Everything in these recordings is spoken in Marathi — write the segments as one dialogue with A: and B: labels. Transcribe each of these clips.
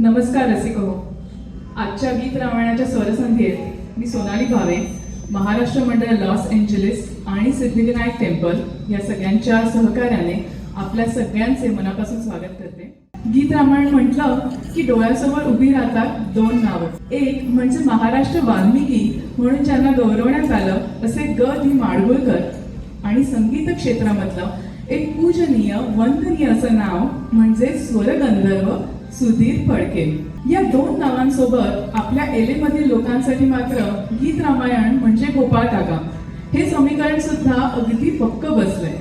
A: नमस्कार रसिक हो आजच्या गीत रामायणाच्या स्वरसंध्येत मी सोनाली भावे महाराष्ट्र मंडळ लॉस एंजलिस आणि सिद्धिविनायक टेम्पल या सगळ्यांच्या सहकार्याने आपल्या सगळ्यांचे मनापासून स्वागत करते. गीत रामायण म्हटलं की डोळ्यासमोर उभी राहतात दोन नावं. एक म्हणजे महाराष्ट्र वाल्मिकी म्हणून ज्यांना गौरवण्यात आलं असे ग धी माडगुळकर. आणि संगीत क्षेत्रामधलं एक पूजनीय वंदनीय असं नाव म्हणजे स्वरगंधर्व सुधीर फडके. या दोन नावांसोबत आपल्या एलेमधील लोकांसाठी मात्र गीत रामायण म्हणजे गोपाळ काका. हे समीकरण सुद्धा अगदी पक्क बसलंय.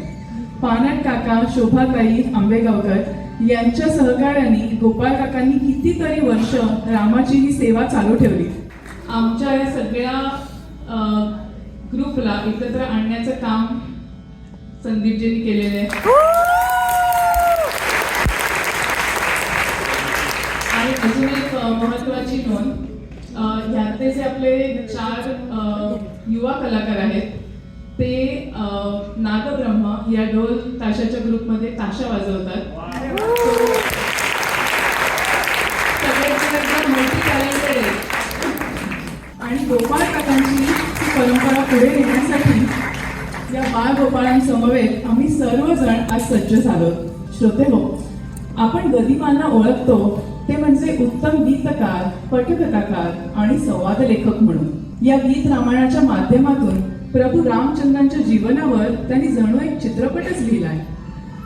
A: पानट काका शोभाताई आंबेगावकर यांच्या सहकार्याने गोपाळ काकांनी कितीतरी वर्ष रामाची ही सेवा चालू ठेवली. आमच्या या सगळ्या ग्रुपला एकत्र आणण्याचं काम संदीपजींनी केलेलं आहे आणि अजून एक महत्वाची नोंद. अ, ह्यातले जे आपले चार युवा कलाकार आहेत ते नागब्रह्म या ढोल ताशाच्या ग्रुपमध्ये ताशा वाजवतात. सगळेच टॅलेंटेड आहे. आणि गोपाळ काकांची ही परंपरा पुढे नेण्यासाठी या बाळ गोपाळांसमवेत आम्ही सर्वजण आज सज्ज झालो. श्रोते हो आपण गदिमांना ओळखतो ते म्हणजे उत्तम गीतकार पटकथाकार आणि संवाद लेखक म्हणून. या गीत रामायणाच्या माध्यमातून प्रभू रामचंद्रांच्या जीवनावर त्यांनी जणू एक चित्रपटच लिहिलाय.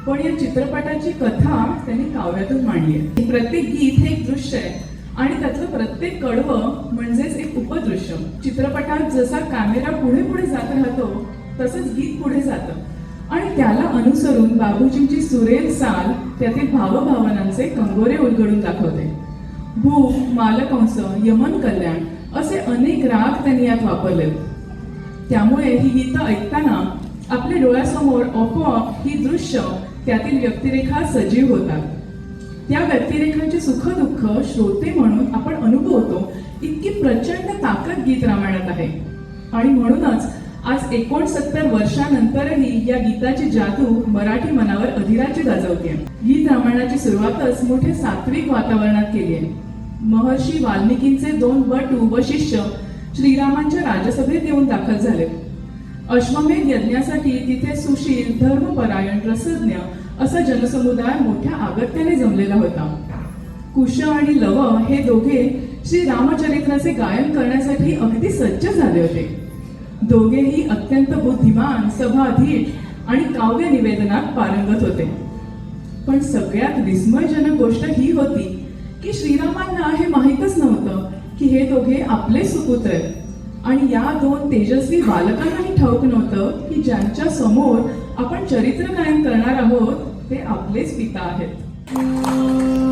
A: पण या चित्रपटाची कथा त्यांनी काव्यातून मांडली आहे. प्रत्येक गीत हे एक दृश्य आहे आणि त्यातलं प्रत्येक कडवं म्हणजेच एक उपदृश्य. चित्रपटात जसा कॅमेरा पुढे पुढे जात राहतो तसंच गीत पुढे जातं. आणि त्याला अनुसरून बाबूजींची सुरेल साल त्यातील भावभावनांचे कंगोरे उलगडून दाखवते. भूक मालकंस यमन कल्याण असे अनेक राग त्यांनी यात वापरले. त्यामुळे ही गीतं ऐकताना आपल्या डोळ्यासमोर आपोआप ही दृश्य त्यातील व्यक्तिरेखा सजीव होतात. त्या व्यक्तिरेखांचे सुख दुःख श्रोते म्हणून आपण अनुभवतो इतकी प्रचंड ताकद गीत रामायणात आहे. आणि म्हणूनच आज एकोणसत्तर वर्षानंतरही या गीताची जादू मराठी मनावर अधिराज्य गाजवते गीत रामायणाची सुरुवातच मोठ्या सात्विक वातावरणात केली आहे. महर्षी वाल्मिकींचे दोन बटू व शिष्य श्रीरामांच्या राजसभेत येऊन दाखल झाले. अश्वमेध यज्ञासाठी तिथे सुशील धर्मपरायण रसज्ञ असा जनसमुदाय मोठ्या आगत्याने जमलेला होता. कुश आणि लव हे दोघे श्री रामचरित्राचे गायन करण्यासाठी अगदी सज्ज झाले होते. दोघेही अत्यंत बुद्धिमान सभाधीट आणि काव्य निवेदनात पारंगत होते. पण सगळ्यात विस्मयजनक गोष्ट ही होती की श्रीरामांना हे माहीतच नव्हतं की हे दोघे आपले सुपुत्र आहेत. आणि या दोन तेजस्वी बालकांनाही ठाऊक नव्हतं की ज्यांच्या समोर आपण चरित्र गायन करणार आहोत ते आपलेच पिता आहेत.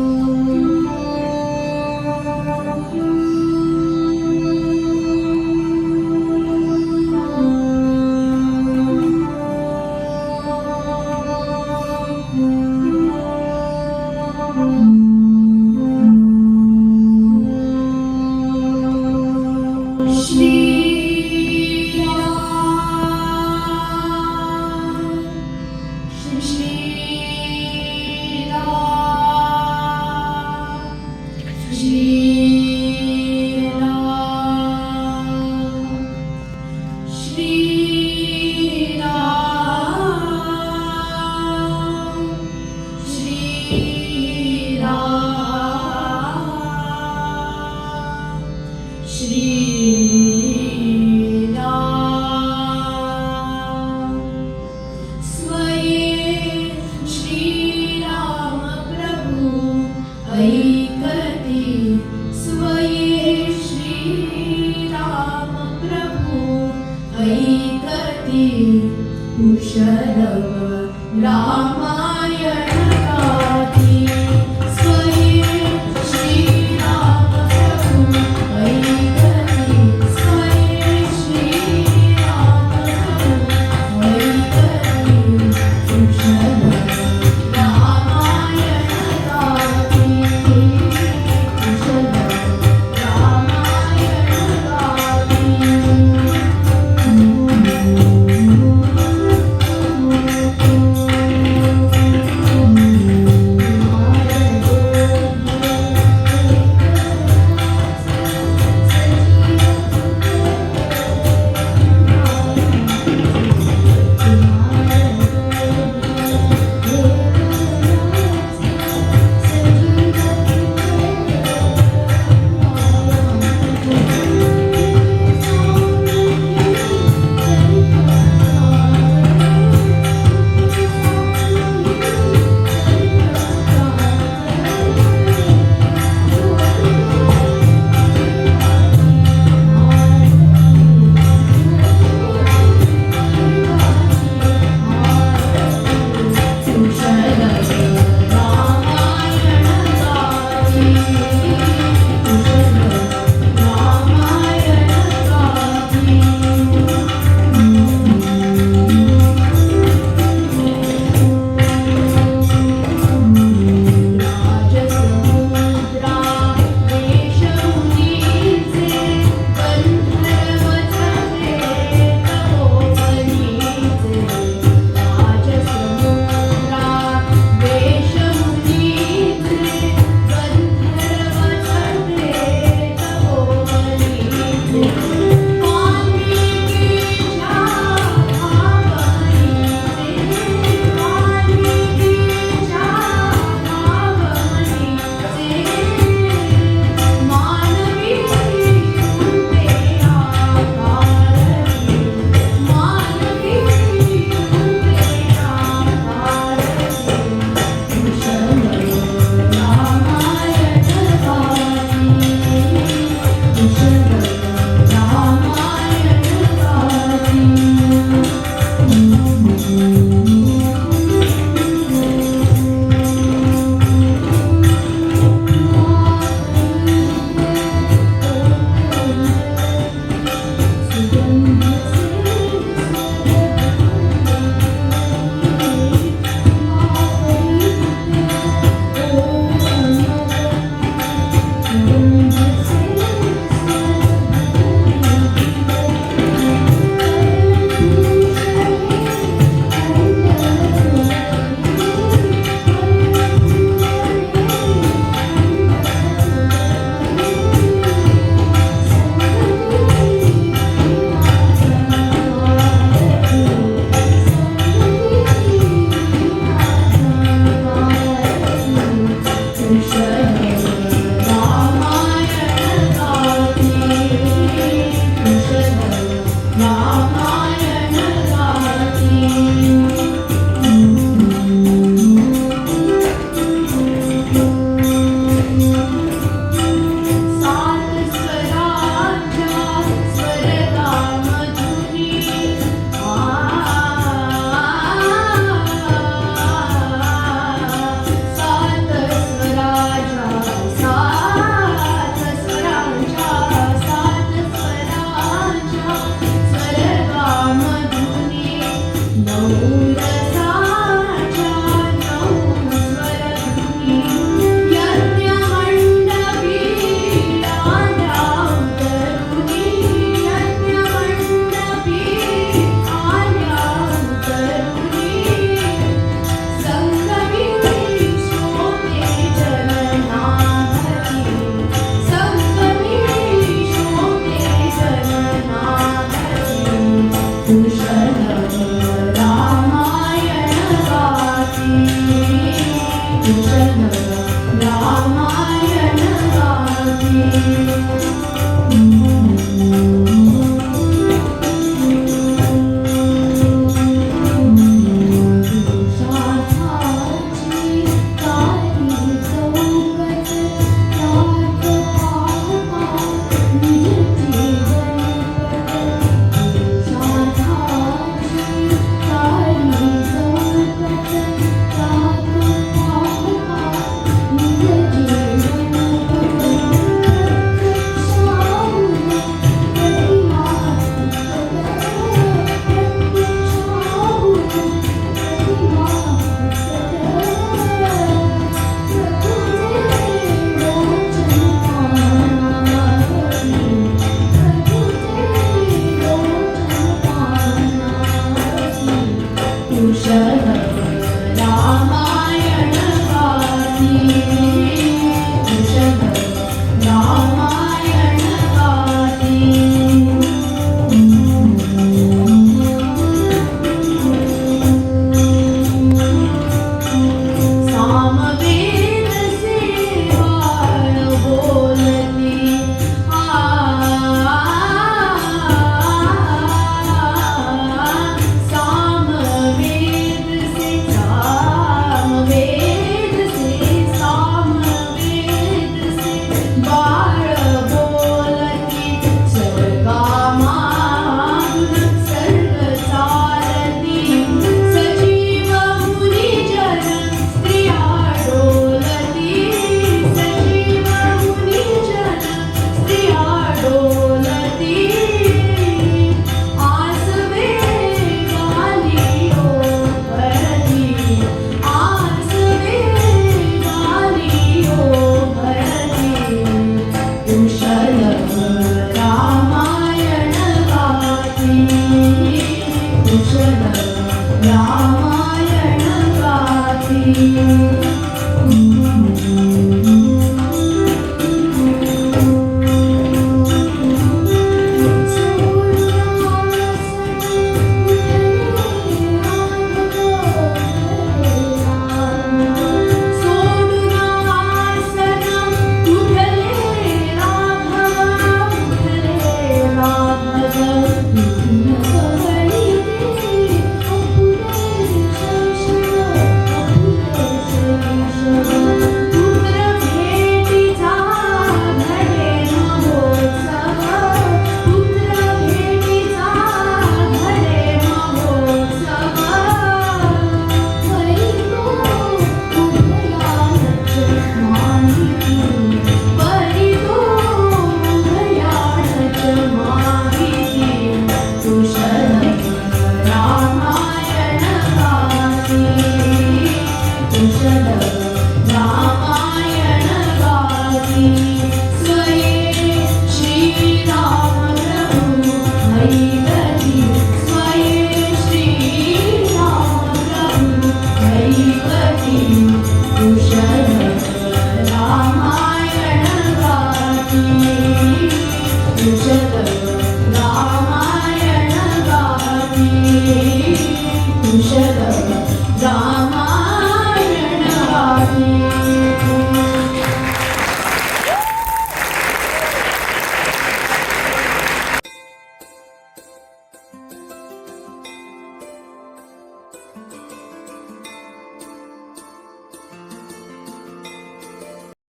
B: 此生。